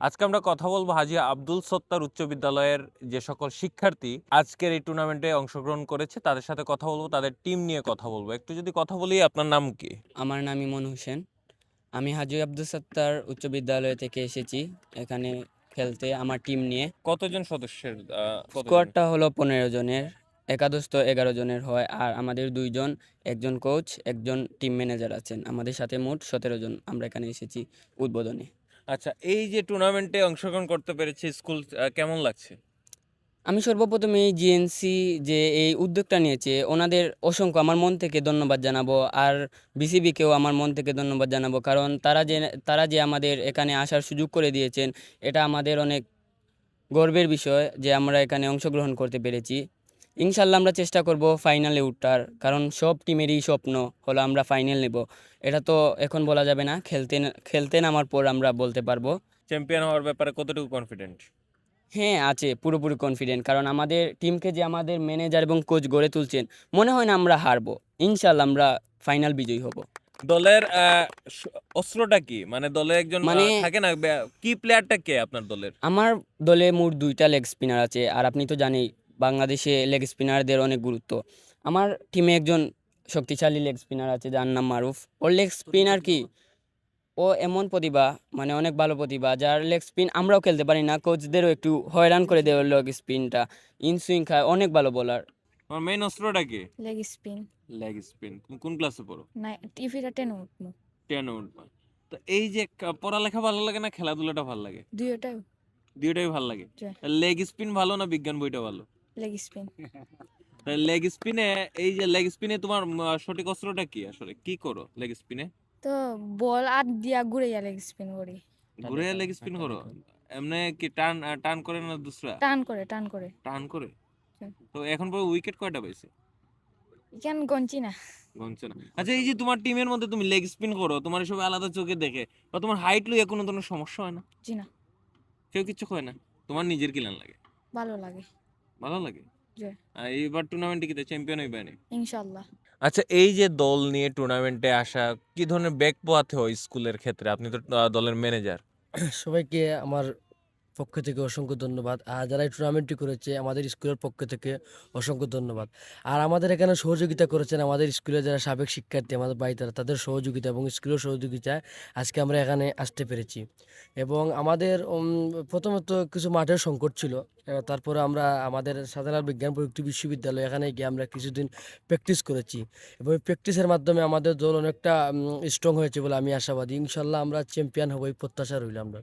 আজকে আমরা কথা বলব হাজি আব্দুল সত্তার উচ্চ বিদ্যালয়ের যে সকল শিক্ষার্থী আজকের এই টুর্নামেন্টে অংশগ্রহণ করেছে তাদের সাথে কথা বলব তাদের টিম নিয়ে কথা বলব। একটু যদি কথা বলি আপনার নাম কি? আমার নাম ইমন হোসেন। আমি হাজি আব্দুল সত্তার উচ্চ বিদ্যালয় থেকে এসেছি এখানে খেলতে আমার টিম নিয়ে। কতজন সদস্যের? স্কোয়াডটা হলো পনেরো জনের একাদশ তো এগারো জনের হয় আর আমাদের দুইজন একজন কোচ একজন টিম ম্যানেজার আছেন। আমাদের সাথে মোট সতেরো জন আমরা এখানে এসেছি উদ্বোধনে। আচ্ছা এই যে টুর্নামেন্টে অংশগ্রহণ করতে পেরেছে স্কুল কেমন লাগছে? আমি সর্বপ্রথম এই জিএনসি যে এই উদ্যোগটা নিয়েছে, ওনাদের অসংখ্য আমার মন থেকে ধন্যবাদ জানাব আর বিসিবিকেও আমার মন থেকে ধন্যবাদ জানাব। কারণ তারা যে তারা যে আমাদের এখানে আসার সুযোগ করে দিয়েছেন, এটা আমাদের অনেক গর্বের বিষয় যে আমরা এখানে অংশগ্রহণ করতে পেরেছি। ইনশাল্লাহ আমরা চেষ্টা করব ফাইনালে উঠার কারণ সব টিমেরই স্বপ্ন হলো আমরা ফাইনাল নেব। এটা তো এখন বলা যাবে না খেলতে খেলতে নামার পর আমরা বলতে পারব। চ্যাম্পিয়ন হওয়ার ব্যাপারে কতটুকু কনফিডেন্ট হ্যাঁ আছে পুরোপুরি কনফিডেন্ট কারণ আমাদের টিমকে যে আমাদের ম্যানেজার এবং কোচ গড়ে তুলছেন মনে হয় না আমরা হারবো। ইনশাল্লাহ আমরা ফাইনাল বিজয়ী হব। দলের অস্ত্রটা কি? মানে দলে একজন মানে- থাকে না কি প্লেয়ারটা কে আপনার দলের? আমার দলে মোট দুইটা লেগ স্পিনার আছে আর আপনি তো জানেই বাংলাদেশে লেগ স্পিনারদের অনেক গুরুত্ব। আমার টিমে একজন শক্তিশালী লেগ স্পিনার আছে যার নাম মারুফ। ওর লেগ স্পিনার কি? ও এমন প্রতিভা মানে অনেক ভালো প্রতিভা যার লেগ স্পিন আমরাও খেলতে পারি না কোচদেরও একটু হয়রান করে দেওয়ার লেগ স্পিনটা ইনসুইং খায় অনেক ভালো বোলার আমার মেইন অস্ত্রটা কি? লেগ স্পিন লেগ স্পিন তুমি কোন ক্লাসে পড়ো? না টিভিটা টেন উঠবো টেনে উঠবা তো এই যে পড়ালেখা ভালো লাগে না খেলাধুলাটা ভালো লাগে? দুইটাই। দুইটাই ভালো লাগে। লেগ স্পিন ভালো না বিজ্ঞান বইটা ভালো? লেগ স্পিন লেগ স্পিনে এই যে লেগ স্পিনে তোমার সঠিক অস্ত্রটা কি আসলে? কি করো লেগ স্পিনে তো বল আর দিয়া ঘুরে লেগ স্পিন করি। ঘুরে লেগ স্পিন করো? এমনি কি টান টান করে না দুসরা? টান করে টান করে। টান করে? তো এখন পর্যন্ত উইকেট কয়টা পাইছে? কেন গঞ্চি না। গনছে না। আচ্ছা এই যে তোমার টিমের মধ্যে তুমি লেগ স্পিন করো তোমার সবাই আলাদা চোখে দেখে বা তোমার হাইট লইয়া কোনো ধরনের সমস্যা হয় না? জি না। কেউ কিচ্ছু হয় না? তোমার নিজের কিলান লাগে? ভালো লাগে। ভালো লাগে? এইবার টুর্নামেন্ট কি চ্যাম্পিয়ন হইবে নি ইনশাল্লাহ আচ্ছা এই যে দল নিয়ে টুর্নামেন্টে আসা কি ধরনের ব্যাক পোয়াতে হয় স্কুলের ক্ষেত্রে? আপনি তো আহ, দলের ম্যানেজার সবাইকে আমার পক্ষ থেকে অসংখ্য ধন্যবাদ। আর যারা এই টুর্নামেন্টটি করেছে, আমাদের স্কুলের পক্ষ থেকে অসংখ্য ধন্যবাদ। আর আমাদের এখানে সহযোগিতা করেছেন আমাদের স্কুলের যারা সাবেক শিক্ষার্থী, আমাদের বাড়িতে তাদের সহযোগিতা এবং স্কুলের সহযোগিতায় আজকে আমরা এখানে আসতে পেরেছি। এবং আমাদের প্রথমত কিছু মাঠের সংকট ছিল। তারপরে আমরা আমাদের সাধারণ বিজ্ঞান প্রযুক্তি বিশ্ববিদ্যালয়, এখানে গিয়ে আমরা কিছুদিন প্র্যাকটিস করেছি। এবং প্র্যাকটিসের মাধ্যমে আমাদের দল অনেকটা স্ট্রং হয়েছে বলে আমি আশাবাদী। ইনশাল্লাহ আমরা চ্যাম্পিয়ন হব, এই প্রত্যাশা রইল আমরা।